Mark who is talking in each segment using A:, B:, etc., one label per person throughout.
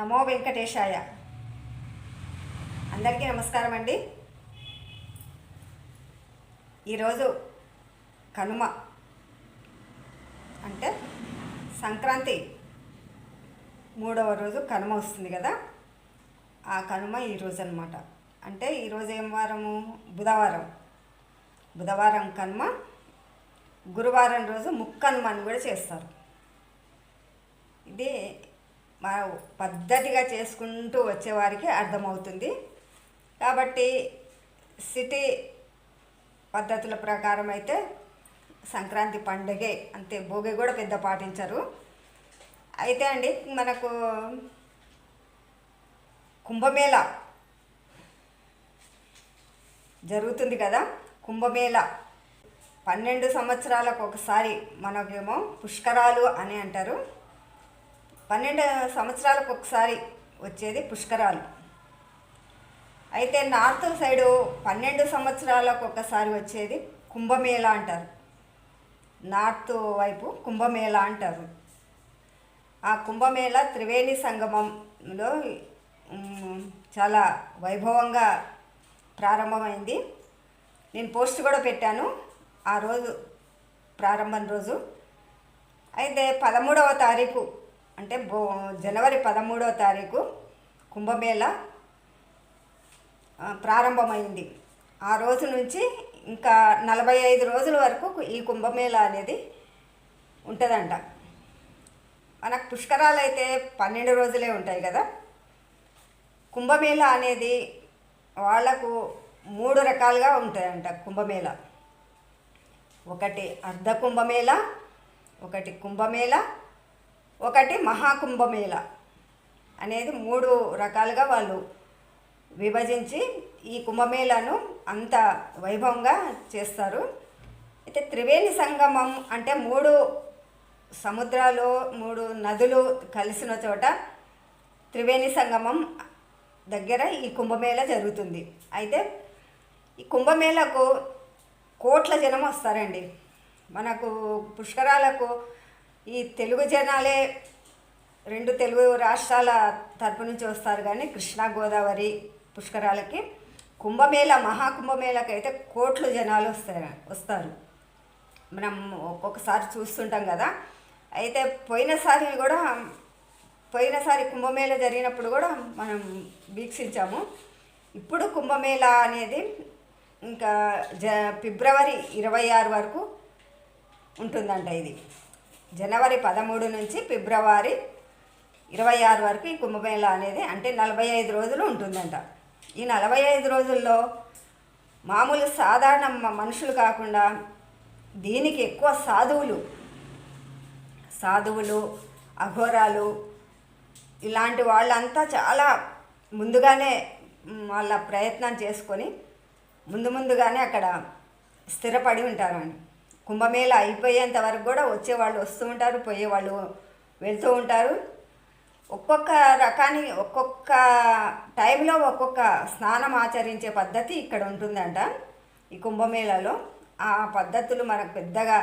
A: నమో వెంకటేశాయ. అందరికీ నమస్కారం అండి ఈరోజు కనుమ అంటే సంక్రాంతి మూడవ రోజు కనుమ వస్తుంది కదా? ఆ కనుమ ఈరోజు అనమాట అంటే ఈరోజు ఏం వారము? బుధవారం. బుధవారం కనుమ గురువారం రోజు ముక్కనుమ అని కూడా చేస్తారు. ఇది మన పద్ధతిగా చేసుకుంటూ వచ్చేవారికి అర్థమవుతుంది. కాబట్టి సిటీ పద్ధతుల ప్రకారం అయితే సంక్రాంతి పండుగే అంతే భోగి కూడా పెద్ద పాటించరు. అయితే అండి మనకు కుంభమేళ జరుగుతుంది కదా కుంభమేళ. పన్నెండు సంవత్సరాలకు ఒకసారి మనకేమో పుష్కరాలు అని అంటారు. పన్నెండు సంవత్సరాలకు ఒకసారి వచ్చేది పుష్కరాలు. అయితే నార్త్ సైడు పన్నెండు సంవత్సరాలకు ఒకసారి వచ్చేది కుంభమేళ అంటారు. నార్త్ వైపు కుంభమేళ అంటారు. ఆ కుంభమేళ త్రివేణి సంగమంలో చాలా వైభవంగా ప్రారంభమైంది. నేను పోస్ట్ కూడా పెట్టాను ఆ రోజు ప్రారంభం రోజు. అయితే పదమూడవ తారీఖు అంటే బో జనవరి పదమూడవ తారీఖు కుంభమేళ ప్రారంభమైంది. ఆ రోజు నుంచి ఇంకా నలభై ఐదు రోజుల వరకు ఈ కుంభమేళ అనేది ఉంటుందంట. మనకు పుష్కరాలు అయితే పన్నెండు రోజులే ఉంటాయి కదా. కుంభమేళ అనేది వాళ్ళకు మూడు రకాలుగా ఉంటాయంట కుంభమేళ. ఒకటి అర్ధ కుంభమేళ ఒకటి కుంభమేళ ఒకటి మహాకుంభమేళ అనేది మూడు రకాలుగా వాళ్ళు విభజించి ఈ కుంభమేళను అంత వైభవంగా చేస్తారు. అయితే త్రివేణి సంగమం అంటే మూడు సముద్రాలు మూడు నదులు కలిసిన చోట త్రివేణి సంగమం దగ్గర ఈ కుంభమేళ జరుగుతుంది. అయితే ఈ కుంభమేళకు కోట్ల జనం వస్తారండి. మనకు పుష్కరాలకు ఈ తెలుగు జనాలే రెండు తెలుగు రాష్ట్రాల తరపు నుంచి వస్తారు కానీ కృష్ణా గోదావరి పుష్కరాలకి కుంభమేళ మహాకుంభమేళకి అయితే కోట్లు జనాలు వస్తారు వస్తారు. మనం ఒక్కొక్కసారి చూస్తుంటాం కదా. అయితే పోయినసారి కూడా పోయినసారి కుంభమేళ జరిగినప్పుడు కూడా మనం వీక్షించాము. ఇప్పుడు కుంభమేళ అనేది ఇంకా జ ఫిబ్రవరి ఇరవై ఆరు వరకు ఉంటుందంట ఇది. జనవరి పదమూడు నుంచి ఫిబ్రవరి ఇరవై ఆరు వరకు ఈ కుంభమేళ అనేది అంటే నలభై ఐదు రోజులు ఉంటుందంట. ఈ నలభై ఐదు రోజుల్లో మామూలు సాధారణ మనుషులు కాకుండా దీనికి ఎక్కువ సాధువులు సాధువులు అఘోరాలు ఇలాంటి వాళ్ళంతా చాలా ముందుగానే వాళ్ళ ప్రయత్నం చేసుకొని ముందు ముందుగానే అక్కడ స్థిరపడి ఉంటారండి కుంభమేళ అయిపోయేంత వరకు కూడా వచ్చేవాళ్ళు వస్తూ ఉంటారు పోయేవాళ్ళు వెళ్తూ ఉంటారు. ఒక్కొక్క రకాన్ని ఒక్కొక్క టైంలో ఒక్కొక్క స్నానం ఆచరించే పద్ధతి ఇక్కడ ఉంటుందంట ఈ కుంభమేళలో. ఆ పద్ధతులు మనకు పెద్దగా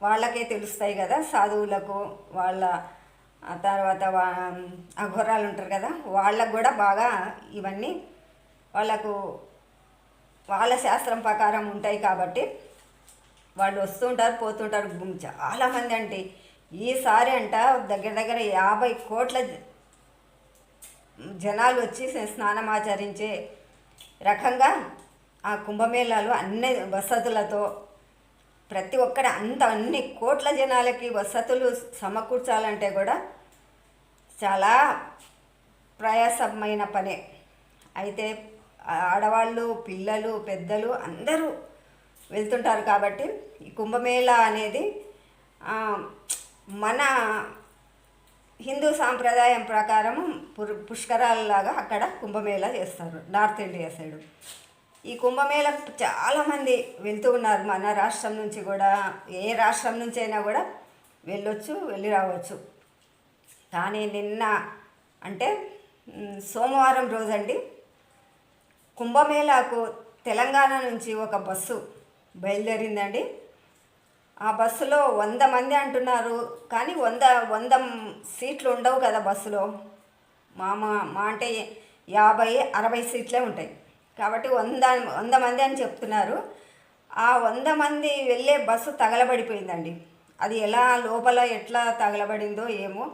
A: వాళ్ళకే తెలుస్తాయి కదా సాధువులకు వాళ్ళ ఆ తర్వాత వా అఘోరాలు ఉంటారు కదా వాళ్ళకు కూడా బాగా ఇవన్నీ వాళ్ళకు వాళ్ళ శాస్త్రం ప్రకారం ఉంటాయి కాబట్టి వాళ్ళు వస్తుంటారు పోతుంటారు. చాలామంది అంటే ఈసారి అంట దగ్గర దగ్గర యాభై కోట్ల జనాలు వచ్చి స్నానం ఆచరించే రకంగా ఆ కుంభమేళాలు అన్ని వసతులతో ప్రతి ఒక్కటి అంత అన్ని కోట్ల జనాలకి వసతులు సమకూర్చాలంటే కూడా చాలా ప్రయాసమైన పనే. అయితే ఆడవాళ్ళు పిల్లలు పెద్దలు అందరూ వెళ్తుంటారు కాబట్టి ఈ కుంభమేళ అనేది మన హిందూ సాంప్రదాయం ప్రకారం పుష్కరాలలాగా అక్కడ కుంభమేళ చేస్తారు నార్త్ ఇండియా సైడు. ఈ కుంభమేళ చాలామంది వెళ్తూ ఉన్నారు మన రాష్ట్రం నుంచి కూడా ఏ రాష్ట్రం నుంచి అయినా కూడా వెళ్ళొచ్చు వెళ్ళి రావచ్చు. కానీ నిన్న అంటే సోమవారం రోజండి కుంభమేళాకు తెలంగాణ నుంచి ఒక బస్సు బయలుదేరిందండి. ఆ బస్సులో వంద మంది అంటున్నారు కానీ వంద వంద సీట్లు ఉండవు కదా బస్సులో. మా మా మా అంటే యాభై అరవై సీట్లే ఉంటాయి. కాబట్టి వంద వంద మంది అని చెప్తున్నారు. ఆ వంద మంది వెళ్ళే బస్సు తగలబడిపోయిందండి. అది ఎలా లోపల ఎట్లా తగలబడిందో ఏమో.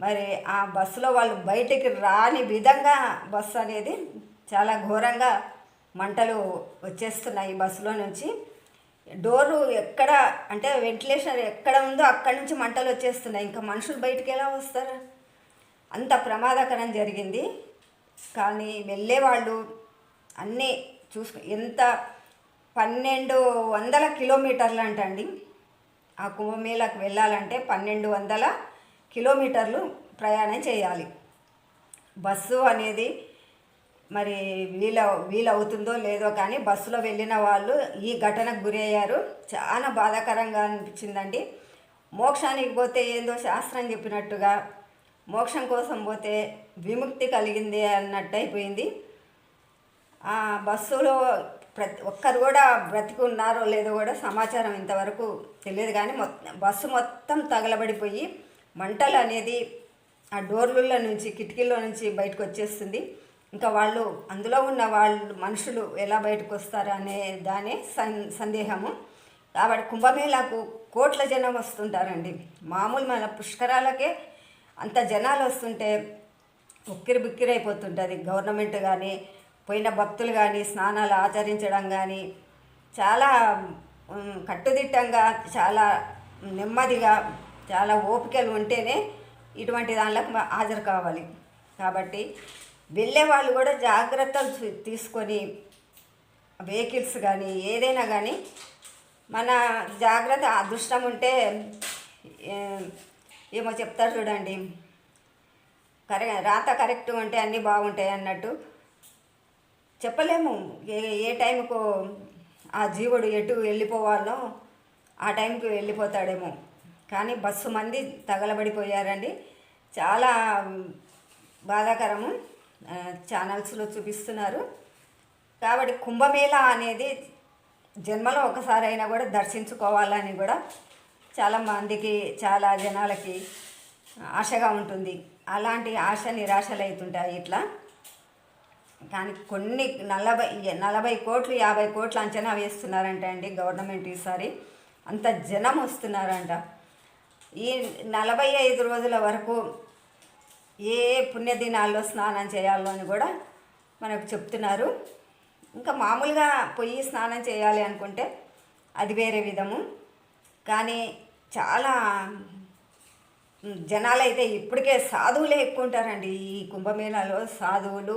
A: మరి ఆ బస్సులో వాళ్ళు బయటికి రాని విధంగా బస్సు అనేది చాలా ఘోరంగా మంటలు వచ్చేస్తున్నాయి ఈ బస్సులో నుంచి. డోరు ఎక్కడ అంటే వెంటిలేషన్ ఎక్కడ ఉందో అక్కడి నుంచి మంటలు వచ్చేస్తున్నాయి. ఇంకా మనుషులు బయటికి ఎలా వస్తారు? అంత ప్రమాదకరం జరిగింది. కానీ వెళ్ళేవాళ్ళు అన్నీ చూసుకు ఎంత పన్నెండు వందల కిలోమీటర్లు అంటండి. ఆ కుంభమేళకు వెళ్ళాలంటే పన్నెండు వందల కిలోమీటర్లు ప్రయాణం చేయాలి. బస్సు అనేది మరి వీల వీలవుతుందో లేదో కానీ బస్సులో వెళ్ళిన వాళ్ళు ఈ ఘటనకు గురయ్యారు. చాలా బాధాకరంగా అనిపించిందండి. మోక్షానికి పోతే ఏందో శాస్త్రం చెప్పినట్టుగా మోక్షం కోసం పోతే విముక్తి కలిగింది అన్నట్టు అయిపోయింది. ఆ బస్సులో ప్రతి ఒక్కరు కూడా బ్రతికి ఉన్నారో లేదో కూడా సమాచారం ఇంతవరకు తెలియదు కానీ మొత్తం బస్సు మొత్తం తగలబడిపోయి మంటలు అనేది ఆ డోర్లలో నుంచి కిటికీలో నుంచి బయటకు వచ్చేస్తుంది. ఇంకా వాళ్ళు అందులో ఉన్న వాళ్ళు మనుషులు ఎలా బయటకు వస్తారు అనే దానే సం సందేహము. కాబట్టి కుంభమేళాకు కోట్ల జనం వస్తుంటారండి. మామూలు మన పుష్కరాలకే అంత జనాలు వస్తుంటే ఉక్కిరి బిక్కిరి అయిపోతుంటుంది. గవర్నమెంట్ కానీ పోయిన భక్తులు కానీ స్నానాలు ఆచరించడం కానీ చాలా కట్టుదిట్టంగా చాలా నెమ్మదిగా చాలా ఓపికలు ఉంటేనే ఇటువంటి దానిలకు హాజరు కావాలి. కాబట్టి వెళ్ళే వాళ్ళు కూడా జాగ్రత్తలు తీసుకొని వెహికల్స్ కానీ ఏదైనా కానీ మన జాగ్రత్త అదృష్టం ఉంటే ఏమో చెప్తారు చూడండి. కరె రాత కరెక్ట్గా ఉంటే అన్నీ బాగుంటాయి అన్నట్టు చెప్పలేము. ఏ ఏ టైంకు ఆ జీవుడు ఎటు వెళ్ళిపోవాలో ఆ టైంకి వెళ్ళిపోతాడేమో. కానీ బస్సు మంది తగలబడిపోయారండి. చాలా బాధాకరము. ఛానల్స్లో చూపిస్తున్నారు. కాబట్టి కుంభమేళ అనేది జన్మలో ఒకసారి అయినా కూడా దర్శించుకోవాలని కూడా చాలా మందికి చాలా జనాలకి ఆశగా ఉంటుంది. అలాంటి ఆశ నిరాశలు అవుతుంటాయి ఇట్లా. కానీ కొన్ని నలభై నలభై కోట్లు యాభై కోట్లు అంచనా వేస్తున్నారంట అండి గవర్నమెంట్ ఈసారి. అంత జనం వస్తున్నారంట. ఈ నలభై ఐదు రోజుల వరకు ఏ పుణ్యదినాల్లో స్నానం చేయాలో అని కూడా మనకు చెప్తున్నారు. ఇంకా మామూలుగా పొయ్యి స్నానం చేయాలి అనుకుంటే అది వేరే విధము. కానీ చాలా జనాలు అయితే ఇప్పటికే సాధువులే ఎక్కువ ఉంటారండి ఈ కుంభమేళాలో సాధువులు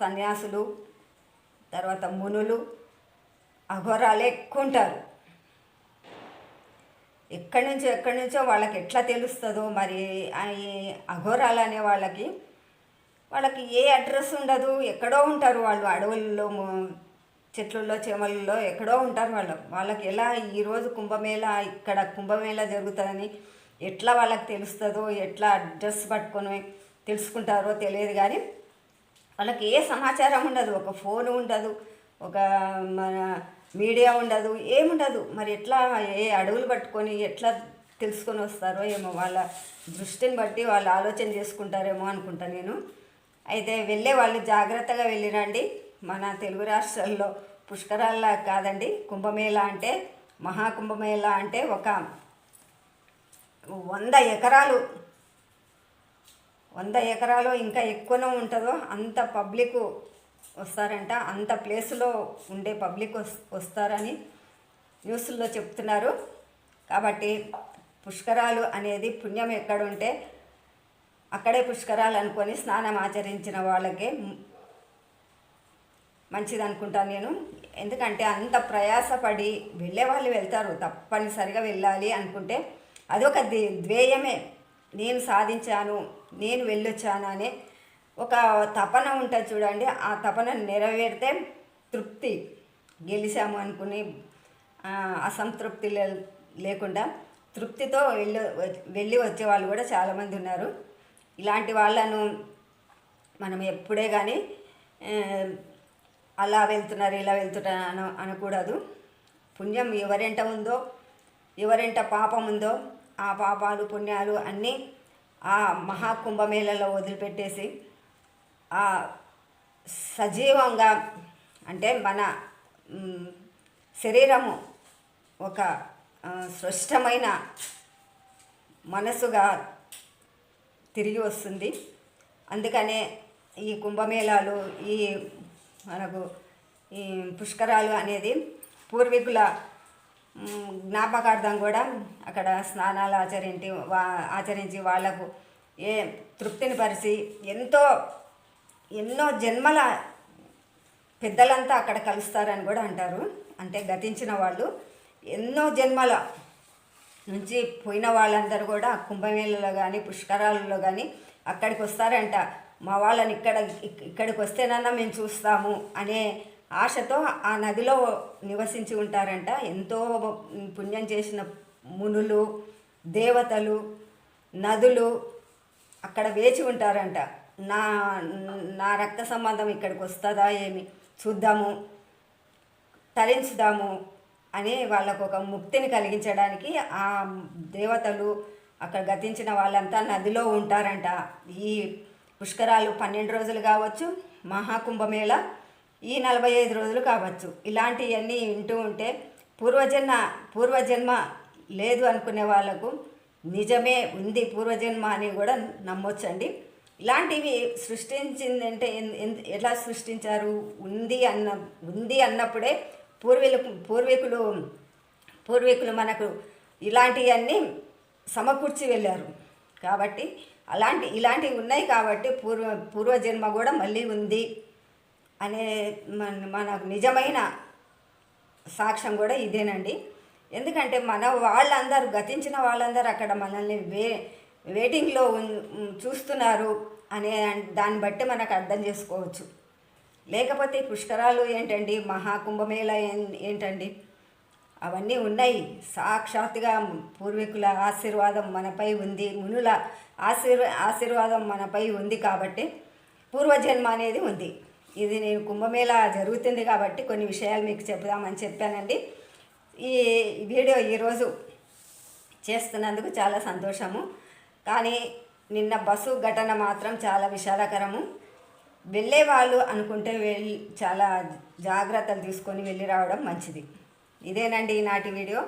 A: సన్యాసులు తర్వాత మునులు అఘోరాలే ఎక్కువ ఉంటారు ఎక్కడి నుంచో ఎక్కడి నుంచో వాళ్ళకి ఎట్లా తెలుస్తుందో మరి ఆ ఈ అఘోరాలు అనే వాళ్ళకి వాళ్ళకి ఏ అడ్రస్ ఉండదు ఎక్కడో ఉంటారు వాళ్ళు అడవుల్లో చెట్లలో చేమలలో ఎక్కడో ఉంటారు వాళ్ళు. వాళ్ళకి ఎలా ఈరోజు కుంభమేళ ఇక్కడ కుంభమేళ జరుగుతుందని ఎట్లా వాళ్ళకి తెలుస్తుందో ఎట్లా అడ్రస్ పట్టుకొని తెలుసుకుంటారో తెలియదు కానీ వాళ్ళకి ఏ సమాచారం ఉండదు. ఒక ఫోన్ ఉండదు. ఒక మన మీడియా ఉండదు ఏముండదు. మరి ఎట్లా ఏ అడవులు పట్టుకొని ఎట్లా తెలుసుకొని వస్తారో ఏమో వాళ్ళ దృష్టిని బట్టి వాళ్ళు ఆలోచన చేసుకుంటారేమో అనుకుంటా నేను. అయితే వెళ్ళే వాళ్ళు జాగ్రత్తగా వెళ్ళిరండి. మన తెలుగు రాష్ట్రాల్లో పుష్కరాల్లా కాదండి కుంభమేళ అంటే మహాకుంభమేళ అంటే ఒక వంద ఎకరాలు. వంద ఎకరాలు ఇంకా ఎక్కువనే ఉంటుందో అంత పబ్లిక్ వస్తారంట. అంత ప్లేస్లో ఉండే పబ్లిక్ వస్తారని న్యూస్లో చెప్తున్నారు. కాబట్టి పుష్కరాలు అనేది పుణ్యం ఎక్కడుంటే అక్కడే పుష్కరాలు అనుకొని స్నానం ఆచరించిన వాళ్ళకే మంచిది అనుకుంటాను నేను. ఎందుకంటే అంత ప్రయాసపడి వెళ్ళే వాళ్ళు వెళ్తారు. తప్పనిసరిగా వెళ్ళాలి అనుకుంటే అదొక దే- నేను సాధించాను నేను వెళ్ళొచ్చాను అనే ఒక తపన ఉంటుంది చూడండి. ఆ తపన నెరవేరితే తృప్తి. గెలిచాము అనుకుని అసంతృప్తి లే- లేకుండా తృప్తితో వెళ్ళి వెళ్ళి వచ్చే వాళ్ళు కూడా చాలామంది ఉన్నారు. ఇలాంటి వాళ్ళను మనం ఎప్పుడే కానీ అలా వెళ్తున్నారు ఇలా వెళ్తున్నారు అన అనకూడదు. పుణ్యం ఎవరెంట ఉందో ఎవరింట పాపం ఉందో ఆ పాపాలు పుణ్యాలు అన్నీ ఆ మహాకుంభమేళలో వదిలిపెట్టేసి సజీవంగా అంటే మన శరీరము ఒక స్పష్టమైన మనసుగా తిరిగి వస్తుంది. అందుకనే ఈ కుంభమేళాలు ఈ మనకు ఈ పుష్కరాలు అనేది పూర్వీకుల జ్ఞాపకార్థం కూడా అక్కడ స్నానాలు ఆచరించి వా ఆచరించి వాళ్ళకు ఏ తృప్తిని పరిచి ఎంతో ఎన్నో జన్మల పెద్దలంతా అక్కడ కలుస్తారని కూడా అంటారు. అంటే గతించిన వాళ్ళు ఎన్నో జన్మల నుంచి పోయిన వాళ్ళందరూ కూడా కుంభమేళలో కానీ పుష్కరాలలో కానీ అక్కడికి వస్తారంట. మా వాళ్ళని ఇక్కడ ఇక్కడికి వస్తేనన్నా మేము చూస్తాము అనే ఆశతో ఆ నదిలో నివసించి ఉంటారంట. ఎంతో పుణ్యం చేసిన మునులు దేవతలు నదులు అక్కడ వేచి ఉంటారంట. నా నా రక్త సంబంధం ఇక్కడికి వస్తుందా ఏమి? చూద్దాము. తరించుదాము అని వాళ్ళకు ఒక ముక్తిని కలిగించడానికి ఆ దేవతలు అక్కడ గతించిన వాళ్ళంతా నదిలో ఉంటారంట. ఈ పుష్కరాలు పన్నెండు రోజులు కావచ్చు మహాకుంభమేళ ఈ నలభై ఐదు రోజులు కావచ్చు. ఇలాంటివన్నీ వింటూ ఉంటే పూర్వజన్మ పూర్వజన్మ లేదు అనుకునే వాళ్ళకు నిజమే ఉంది. పూర్వజన్మ అని కూడా నమ్మొచ్చండి. ఇలాంటివి సృష్టించిందంటే ఎన్- ఎన్- ఎలా సృష్టించారు? ఉంది అన్న ఉంది అన్నప్పుడే పూర్వీకులు పూర్వీకులు పూర్వీకులు మనకు ఇలాంటివన్నీ సమకూర్చి వెళ్ళారు. కాబట్టి అలాంటి ఇలాంటివి ఉన్నాయి కాబట్టి పూర్వ పూర్వజన్మ కూడా మళ్ళీ ఉంది అనే మన మనకు నిజమైన సాక్ష్యం కూడా ఇదేనండి. ఎందుకంటే మన వాళ్ళందరూ గతించిన వాళ్ళందరూ అక్కడ మనల్ని వే వెయిటింగ్లో ఉం- చూస్తున్నారు అనే దాన్ని బట్టి మనకు అర్థం చేసుకోవచ్చు. లేకపోతే పుష్కరాలు ఏంటండి? మహాకుంభమేళ ఏంటండి? అవన్నీ ఉన్నాయి. సాక్షాత్తుగా పూర్వీకుల ఆశీర్వాదం మనపై ఉంది. మునుల ఆశీర్వ ఆశీర్వాదం మనపై ఉంది కాబట్టి పూర్వజన్మ అనేది ఉంది. ఇది నేను కుంభమేళ జరుగుతుంది కాబట్టి కొన్ని విషయాలు మీకు చెప్దామని చెప్పానండి. ఈ వీడియో ఈరోజు చేస్తున్నందుకు చాలా సంతోషము. కానీ నిన్న బస్సు ఘటన మాత్రం చాలా విషాదకరము. వెళ్ళేవాళ్ళు అనుకుంటే వెళ్ళి చాలా జాగ్రత్తలు తీసుకొని వెళ్ళి రావడం మంచిది. ఇదేనండి ఈనాటి వీడియో.